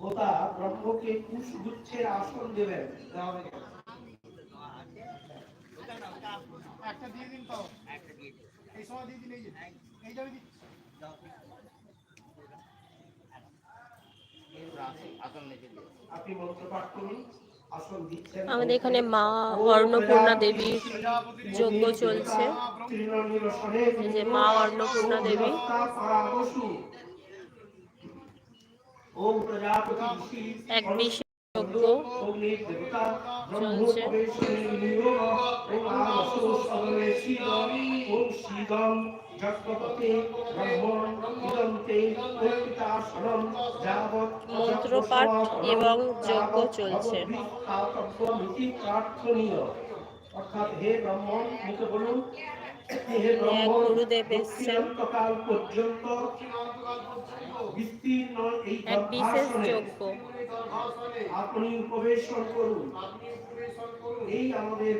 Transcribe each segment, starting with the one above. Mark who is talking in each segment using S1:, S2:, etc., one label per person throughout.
S1: হোতা ব্রহ্মকে পুষ্পগুচ্ছের আসন দেবেন। দেওয়া হবে কেন?
S2: একটা দিয়ে দিন তো। এই সময় দিয়ে দিন এই যে। এই যাবে দিচ্ছি
S1: আপনি মন্ত্র পাঠ করুন আসন দিচ্ছেন।
S3: আমাদের এখানে মা অন্নপূর্ণা দেবীর যজ্ঞ চলছে। যে মা অন্নপূর্ণা দেবী।
S1: যাবৎ
S3: মন্ত্রপাঠ এবং যজ্ঞ চলছে।
S1: অর্থাৎ হে ব্রাহ্মণ মুখে বলুন
S3: এসছেন।
S1: পর্যন্ত বিস্তীর্ণ এই
S3: এক বিশেষ যজ্ঞ।
S1: আপনি উপবেশন করুন। এই আমাদের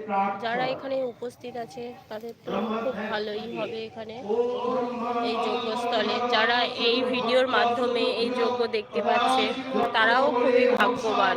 S3: যারা এখানে উপস্থিত আছে তাদের তো খুব ভালোই হবে এখানে। এই যজ্ঞস্থলে যারা এই ভিডিওর মাধ্যমে এই যজ্ঞ দেখতে পাচ্ছে তারাও খুবই ভাগ্যবান।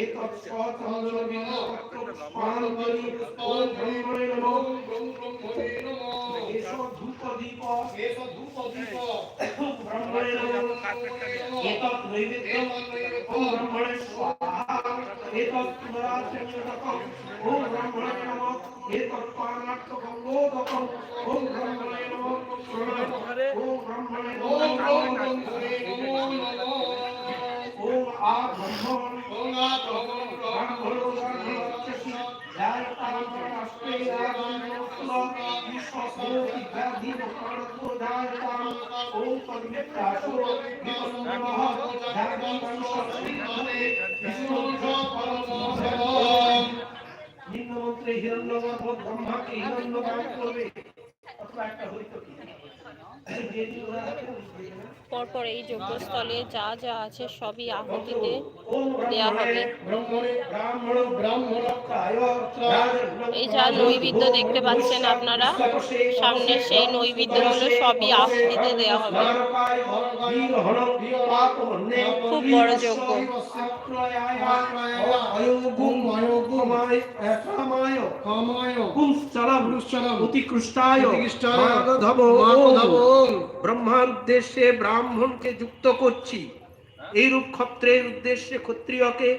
S3: एतत् स्वातन्त्र्यमेव
S1: स्मरणमणि ॐ धर्मणे नमो ॐ ब्रह्मणे नमो एषो धूपदीप
S3: एषो धूपदीप ब्रह्मणे नमो
S1: एतत् नैवेद्यम् ॐ ब्रह्मणे स्वाहा एतत् पुनराचरणकम् ॐ ब्रह्मणे नमो एतत् पारणार्थकङ्गोदकम् ॐ ब्रह्मणे नमो ॐ ब्रह्मणे ॐ ब्रह्मणे नमो ॐ आ ब्रह्मणे নিম্নমন্ত্রে হিরণ্যগর্ভ ব্রহ্মাকে হিরণ্যদান করবে অথবা একটা হইতো কি
S3: পরপর এই যজ্ঞস্থলে যা যা আছে সবই আহুতিতে দেয়া হবে। এই যা নৈবেদ্য দেখতে পাচ্ছেন আপনারা সামনে সেই নৈবেদ্যগুলো সবই আহুতিতে দেয়া হবে। খুব বড় যজ্ঞ।
S1: অতিকৃষ্টায়।
S2: অতিকৃষ্টায়।
S1: মাগধব ব্রহ্মার উদ্দেশ্যে ব্রাহ্মণকে যুক্ত করছি। এইরূপ ক্ষত্রের উদ্দেশ্যে ক্ষত্রিয়কে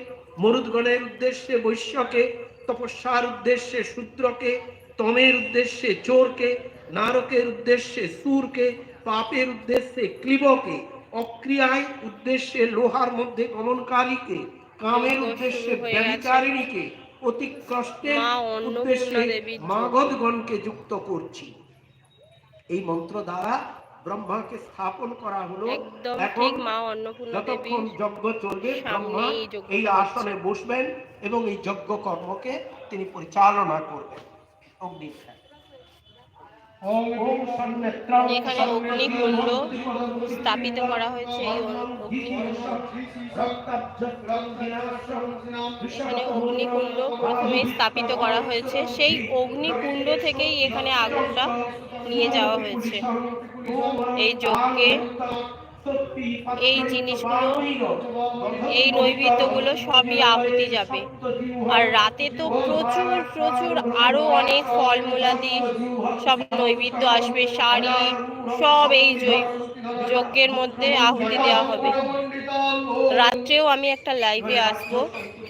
S1: মরুদগণের উদ্দেশ্যে বৈশ্যকে তপস্যার উদ্দেশ্যে শূদ্রকে তমের উদ্দেশ্যে চোরকে নারকের উদ্দেশ্যে সুরকে পাপের উদ্দেশ্যে ক্লিবকে অক্রিয়ায় উদ্দেশ্যে লোহার মধ্যে গমনকারীকে কামের উদ্দেশ্যে
S3: হয়ে
S1: অতি কষ্টের উদ্দেশ্যে মাগধগণকে যুক্ত করছি। এই মন্ত্র দ্বারা ব্রহ্মাকে স্থাপন করা হলো। এখন
S3: ঠিক মা অন্নপূর্ণা
S1: যতক্ষণ যজ্ঞ চলবে ব্রহ্মা
S3: এই।
S1: আসনে বসবেন এবং এই যজ্ঞ কর্মকে তিনি পরিচালনা করবেন। অগ্নি
S3: এখানে অগ্নিকুণ্ড স্থাপিত করা হয়েছে এই অগ্নিকুণ্ড। এখানে অগ্নিকুণ্ড প্রথমেই স্থাপিত করা হয়েছে। সেই অগ্নিকুণ্ড থেকেই এখানে আগুনটা নিয়ে যাওয়া হয়েছে। এই যজ্ঞে এই জিনিসগুলো এই নৈবেদ্যগুলো সবই আহুতি যাবে। আর রাতে তো প্রচুর প্রচুর আরও অনেক ফলমূলাদি সব নৈবেদ্য আসবে শাড়ি সব এই যজ্ঞের মধ্যে আহুতি দেওয়া হবে। রাত্রেও আমি একটা লাইভে আসব।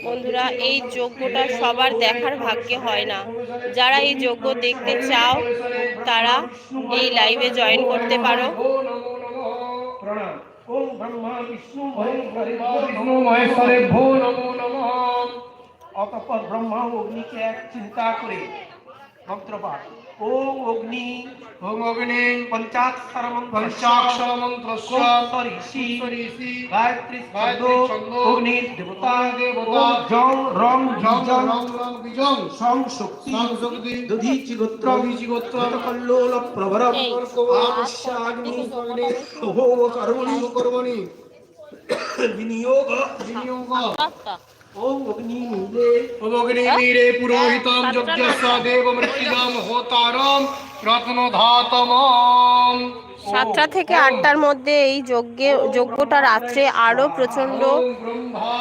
S3: বন্ধুরা এই যজ্ঞটা সবার দেখার ভাগ্যে হয় না। যারা এই যজ্ঞ দেখতে চাও তারা এই লাইভে জয়েন করতে পারো।
S1: ওম ব্রহ্মা বিষ্ণু
S2: বিষ্ণু মহেশ্বরেভ্যো নমো নমঃ।
S1: অতঃপর ব্রহ্মা অগ্নিকে এক চিন্তা করে মন্ত্রপাঠ ওম অগ্নি
S2: ওম অগ্নি
S1: পঞ্চাক্ষর মন্ত্র
S2: পঞ্চাক্ষর মন্ত্রস্য
S1: ঋষি
S2: ঋষি
S1: গায়ত্রী ছন্দ
S2: ছন্দ,
S1: দেবতা
S2: দেবতা,
S1: জং রং
S2: জং রং রং বীজং
S1: সং শক্তি
S2: সং শক্তি,
S1: দধীচি গোত্র
S2: দধীচি
S1: কল্লোল প্রভরম
S3: এই,
S1: আমস্যাগ্নি হোম কর্মণি
S2: কর্মণি
S1: বিনিয়োগ
S2: বিনিয়োগ পুরোহিতম যজ্ঞস্য দেব মৃত্যুদম হোতারম
S3: সাতটা থেকে আটটার মধ্যে এই যজ্ঞে যজ্ঞটা রাত্রে আরও প্রচণ্ড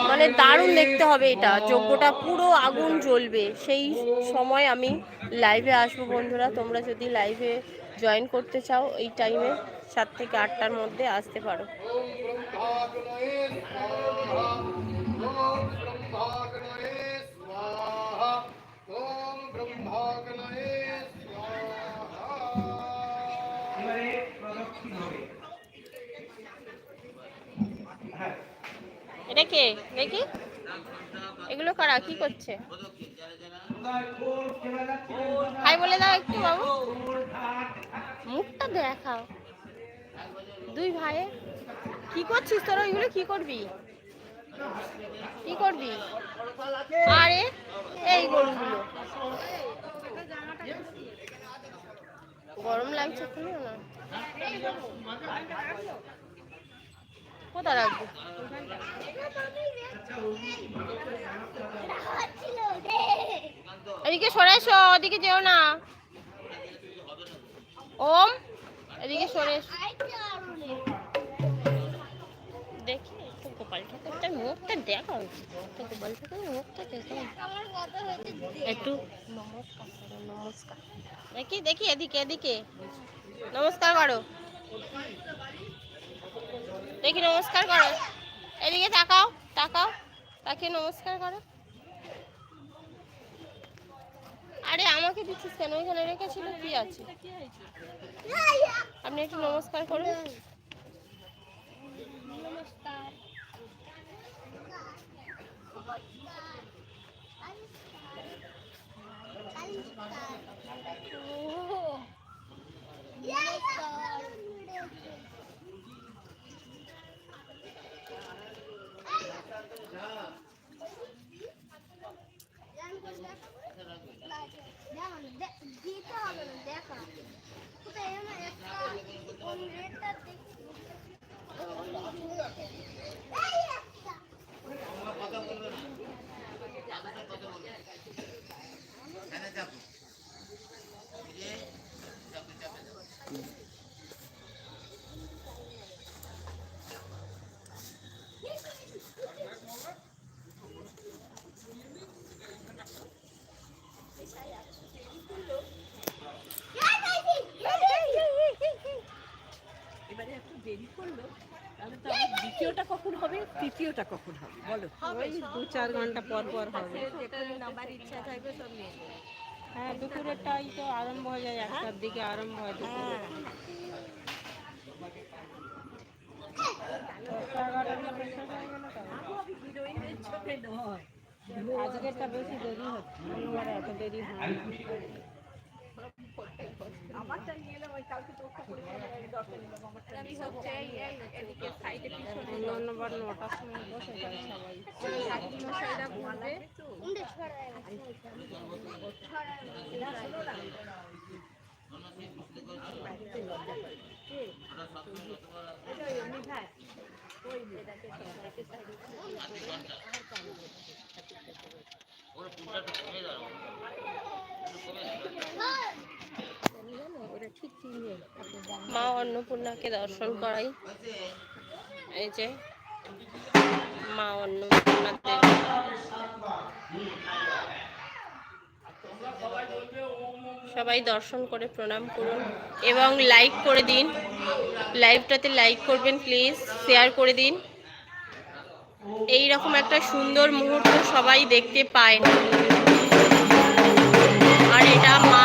S3: মানে দারুণ দেখতে হবে এটা। যজ্ঞটা পুরো আগুন জ্বলবে। সেই সময় আমি লাইভে আসব বন্ধুরা। তোমরা যদি লাইভে জয়েন করতে চাও এই টাইমে সাত থেকে আটটার মধ্যে আসতে পারো। এটা কে? দেখি। এগুলো কারা? কি করছে? হাই বলে দাও একটু বাবু। মুখটা দেখাও। দুই ভাইয়ে কি করছিস তোরা? ওইগুলো কি করবি? কি করবি? আরে, এই গরুগুলো গরম লাগছে খুলিও না। কোথায় রাখব? এদিকে সরে ওদিকে যেও না। ওম। এদিকে সরে দেখি একটু গোপাল ঠাকুরটার মুখটা দেখা। উচিত গোপাল ঠাকুরের মুখটা দেখা। একটু নমস্কার নমস্কার। দেখি দেখি এদিকে এদিকে। নমস্কার করো। দেখি নমস্কার করো। এদিকে তাকাও তাকাও। তাকে নমস্কার করো। আরে আমাকে দিচ্ছিস কেন? ওইখানে রেখেছিল কি আছে? আপনি একটু নমস্কার করুন।
S4: দিতে না দেখা কোথায় এমন একটা কোন রেটটা দেখি এই একটা
S5: এবারে একটু দেরি করল তাহলে তো আবার দ্বিতীয়টা কখন হবে তৃতীয়টা কখন হবে? বলো।
S3: ওই দু চার ঘণ্টা পর পর হবে।
S5: ইচ্ছা থাকবে সব নিয়ে
S3: হ্যাঁ দুপুরেরটাই তো আরম্ভ হয়ে যায় একটার দিকে আরম্ভ হয় দুপুরে। হয়ে। আজকেরটা বেশি দেরি হচ্ছে এত দেরি হয়।
S5: আমারটা নিয়ে এলাম ওই কালকে তো ওটা করে দশটা নিলাম আমারটা নিয়ে হচ্ছে এই এদিকে সাইডে পিছনে।
S3: নটার সময় বসে যায় সবাই।
S5: মশাইরা ঘুমাবে
S4: উন্ডে ছড়ায়
S3: মা অন্নপূর্ণাকে দর্শন করাই।
S4: এই যে মা অন্নপূর্ণাদের। সবাই দর্শন করে প্রণাম করুন এবং লাইক করে দিন। লাইভটাতে লাইক করবেন প্লিজ, শেয়ার করে দিন। এই রকম একটা সুন্দর মুহূর্ত সবাই দেখতে পায়। না আর এটা মা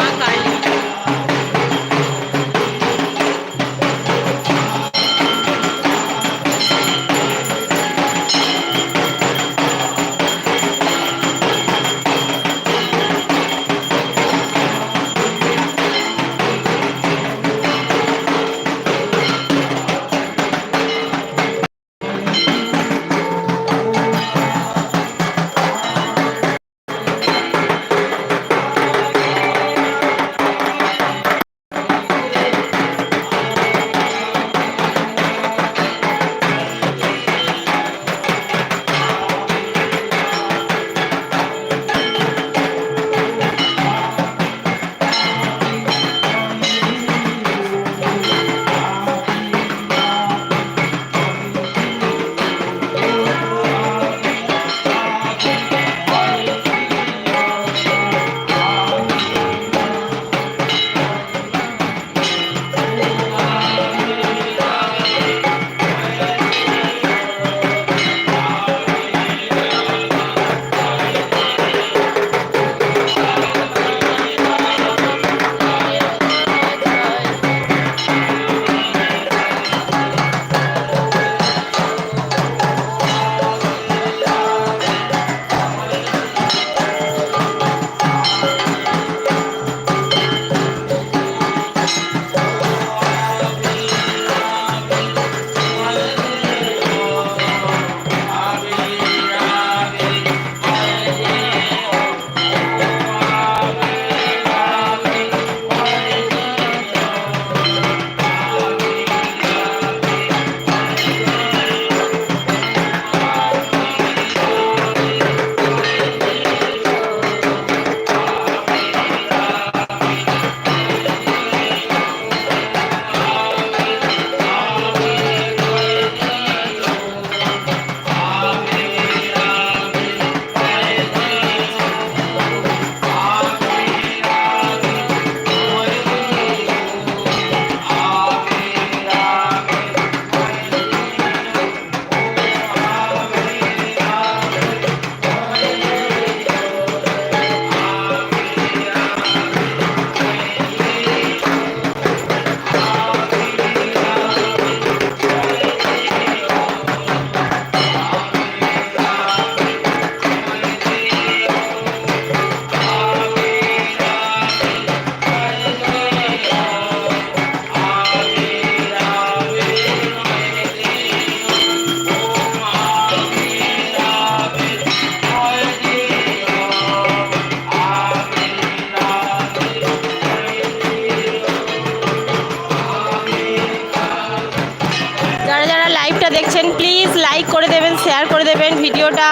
S4: লাইভটা দেখছেন প্লিজ লাইক করে দেবেন শেয়ার করে দেবেন ভিডিওটা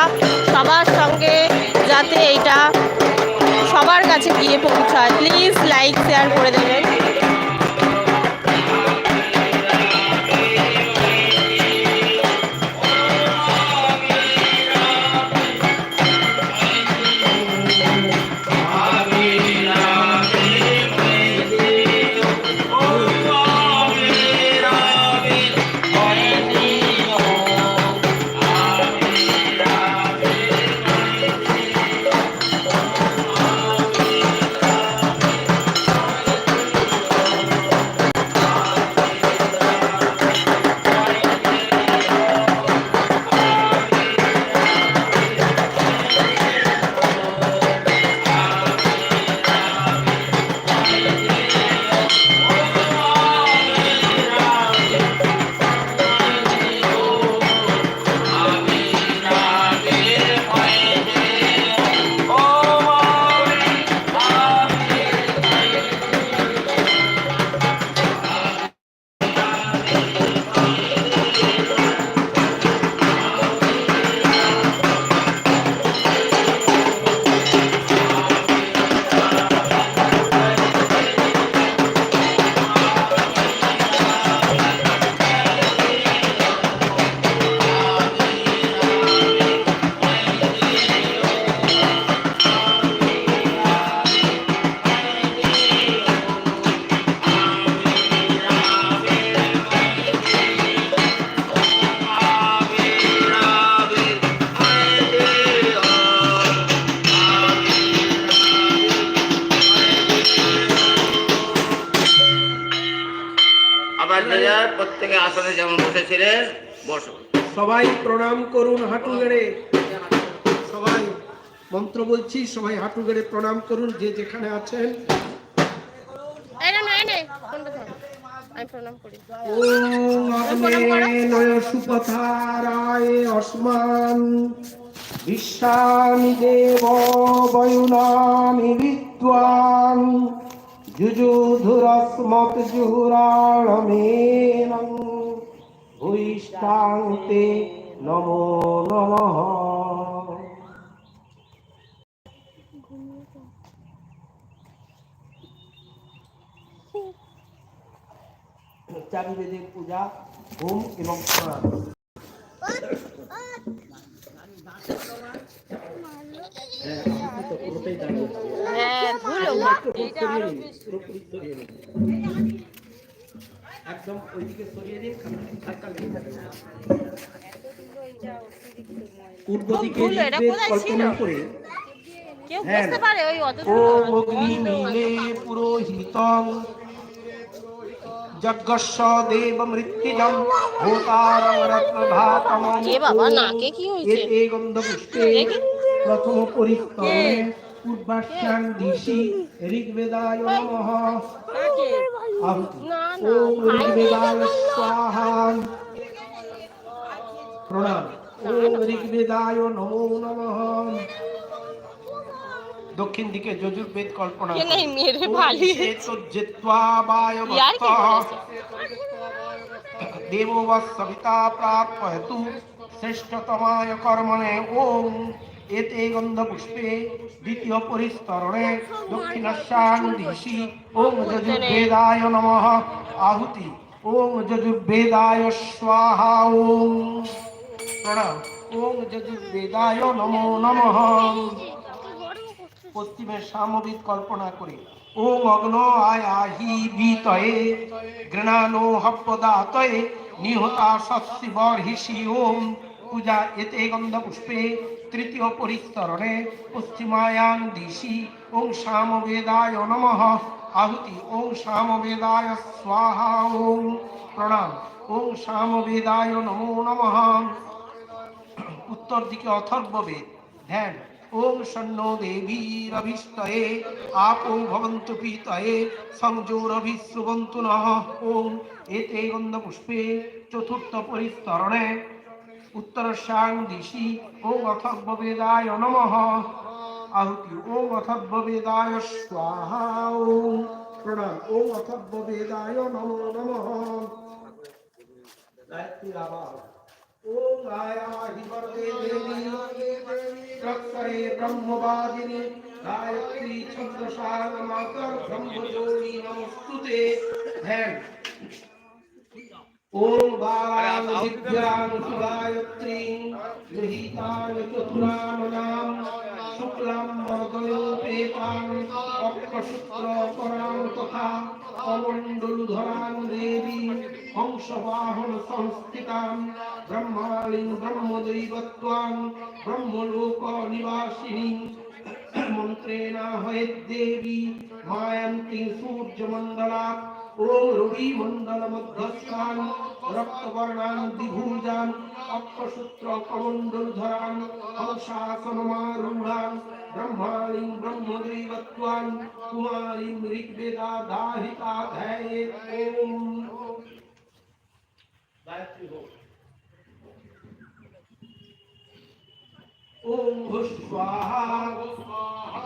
S4: সবার সঙ্গে, যাতে এইটা সবার কাছে গিয়ে পৌঁছায়। প্লিজ লাইক শেয়ার করে দেবেন।
S1: বলছি সবাই হাঁটু গেড়ে প্রণাম করুন যে যেখানে আছেন। সুপথারায় অস্মান বিশ্বামি দেব বয়ুনামি বিদ্বান যুযুধুরস্মৎ জুহুরাণমেনং ভূয়িষ্ঠান্তে নমো নমঃ চারি বেদের পূজা হোম এবং প্রণাম হ্যাঁ, আমি তো পুরোটাই দাঁড়িয়ে আছি।
S3: হ্যাঁ ধুলো
S1: একটু উপর সরিয়ে নিন, পুরোপুরি সরিয়ে নিন। একদম ওইদিকে সরিয়ে দিন। পূর্ব দিকে কল্পনা করে
S3: কেউ
S1: হ্যাঁ।
S3: বুঝতে পারে ওই অত
S1: অগ্নি মিলে পুরোহিতং যজ্ঞস্য দেব মৃত্যুজম ভূতারং রত্নধাতম
S3: এ বাবা, নাকে কি হয়েছে?
S1: এতে গন্ধ পুষ্পে প্রথম পরিস্তরে পূর্বাশ্যাং দিশি ঋগ্বেদায় নমঃ। আহুতি।
S3: না, না,
S1: ওম ঋগ্বেদায় স্বাহা প্রণাম। ওম ঋগ্বেদায় নমো নমঃ। দক্ষিণ দিকে যজুর্বেদ কল্পনা? দেবো সবিতা প্রাপয়তু শ্রেষ্ঠতমায় কর্মণে ওম। এতে গন্ধপুষ্পে দ্বিতীয় পরিস্তরণে দক্ষিণাশ্যাং দিশি ওম যজুর্বেদায় নমঃ। আহুতি। ওম যজুর্বেদায় স্বাহা। ওম। প্রণাম। ওম যজুর্বেদায় নমো নমঃ। পশ্চিমের সামবিদ কল্পনা করে। ওং অগ্ন আয়াহি বিতয়ে গৃণানো হপ্পদাতয়ে নিহতা সস্যি বর্হিষি ওম। পূজা এতে গন্ধ পুষ্পে তৃতীয় পরিস্তরণে পশ্চিমায়াং দিশি, ওং সামবেদায় নমঃ। আহুতি, ওং সামবেদায় স্বাহা ওং প্রণাম, ওং সামবেদায় নমো নমঃ। উত্তর দিকে অথর্ববেদ, ধ্যান। ওম শন্ন দেবীরভিষ্টয়ে আপো ভবন্তু পীতয়ে সংযোরভিশ্রুবন্তু নঃ ওম এতে গন্ধপুষ্পে চতুর্থ পরিস্তরণে। উত্তরস্যাং দিশি ওম অথর্ববেদায় নমঃ। আহুতি ওম অথর্ববেদায় স্বাহা ওম। প্রণাম ওম অথর্ববেদায় নমো নমঃ। গায়ত্রী আবার ওম গায়াহি বরদে দেবী প্রক্ষরে ব্রহ্মবাদিনী গায়ত্রী ছন্দসার মাতর ব্রহ্মযোগী নমস্তুতে ধ্যান ওম বালাং দিব্যাং গায়ত্রী গৃহীতাং শুক্লাম মর্দয়োপেতাং অক্ষসূত্র পরাং তথা কমণ্ডলুধরাং দেবী, হংসবাহন সংস্থিতাং ব্রহ্মালিং ব্রহ্মদৈবত্বাং ব্রহ্মলোক নিবাসিনী। মন্ত্রেণ হয়েদ্দেবী মায়ন্তি সূর্যমণ্ডলা ওম রবি মণ্ডল মধ্যস্থান রক্তবর্ণান দ্বিভুজান অক্ষসূত্র কমণ্ডলধরান হংসাসনমারূঢ়ান ব্রহ্মাণিং ব্রহ্মদৈবত্বান কুমারীং ঋগ্বেদা দাহিতা ধ্যায়েত ওম গায়ত্রী হোক ওম ভুস্বাহা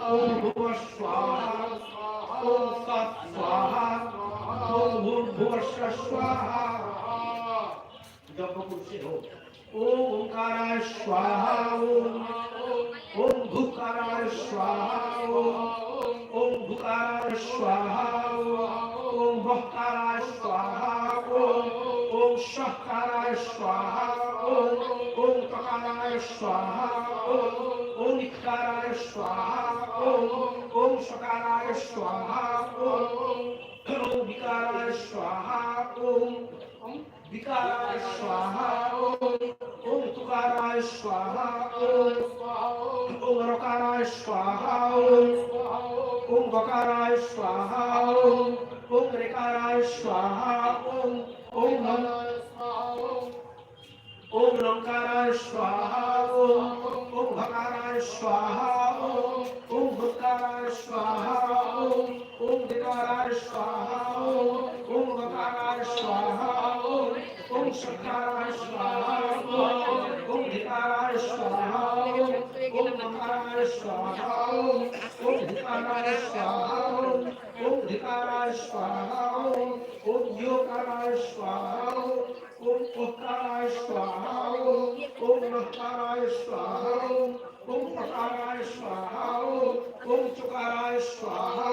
S1: ওম ভুবস্বাহা ওম তৎস্বাহা ওম ভূর্ভুবস্ব স্বাহা জপ করছে जप से हो ओम ओंकाराय स्वाहा ओम ओम भूकाराय स्वाहा ओम ओम भूकाराय स्वाहा ओम बहकाराय स्वाहा ओम ओम शहकाराय स्वाहा ओम ओम ककाराय स्वाहा ओम ओम इकाराय स्वाहा ओम ओम सकाराय स्वाहा ओम ओम विकाराय स्वाहा ओम विकाराय स्वाहा ओम तुकाराय स्वाहा ओम रकाराय स्वाहा ओम बकाराय स्वाहा ओम रेकाराय स्वाहा ओम ओम ओम लंकाराय स्वाहा ओम भकाराय स्वाहा ओम भुकाराय स्वाहा ओम ओम दिकाराय स्वाहा ओम गकाराय स्वाहा ওম ভকারায় স্বাহা ওম শঙ্করায় স্বাহা ওম দেকারায় স্বাহা ওম ভকারায় স্বাহা ওম দেকারায় স্বাহা ওম যোকারায় স্বাহা ওম ওকারায় স্বাহা ওম নকারায় স্বাহা ওম পকারায় স্বাহা ওম চকারায় স্বাহা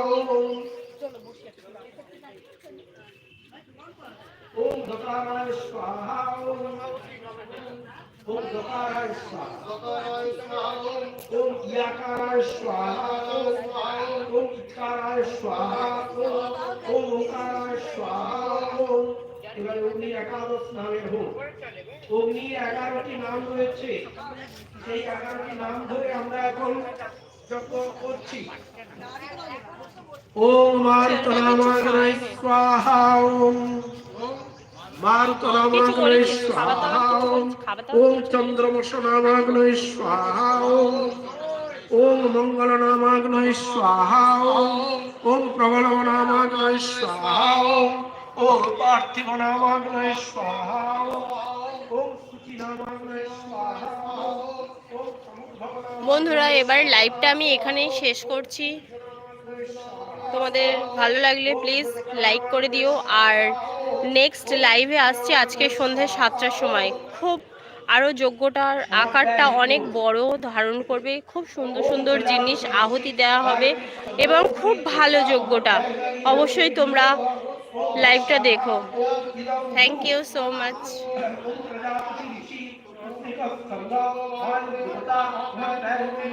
S1: ওম দকারায় স্বাহা ওম ওম দকারায় স্বাহা ওম ইয়াকারায় স্বাহা ওম ইকারায় স্বাহা ওম ওকারায় স্বাহা ওম এবারে অগ্নি একাদশ নামের হোক অগ্নি এগারোটি নাম রয়েছে সেই এগারোটি নাম ধরে আমরা এখন যজ্ঞ করছি ওম স্বাহা ওম স্বাহা ওম। স্বাহা ওম। মঙ্গলনামাগ্নয় স্বাহা ওম। স্বাহা ওম। পার্থিবনামাগ্নয় স্বাহা ওম। স্বাহা
S3: বন্ধুরা এবার লাইভটা আমি এখানেই শেষ করছি। তোমাদের ভালো লাগলে প্লিজ লাইক করে দিও আর নেক্সট লাইভে আসছি আজকে সন্ধ্যে সাতটার সময়। খুব আরও যোগ্যটার আকারটা অনেক বড় ধারণ করবে। খুব সুন্দর সুন্দর জিনিস আহুতি দেওয়া হবে এবং খুব ভালো যোগ্যটা অবশ্যই তোমরা লাইভটা দেখো। Thank you so much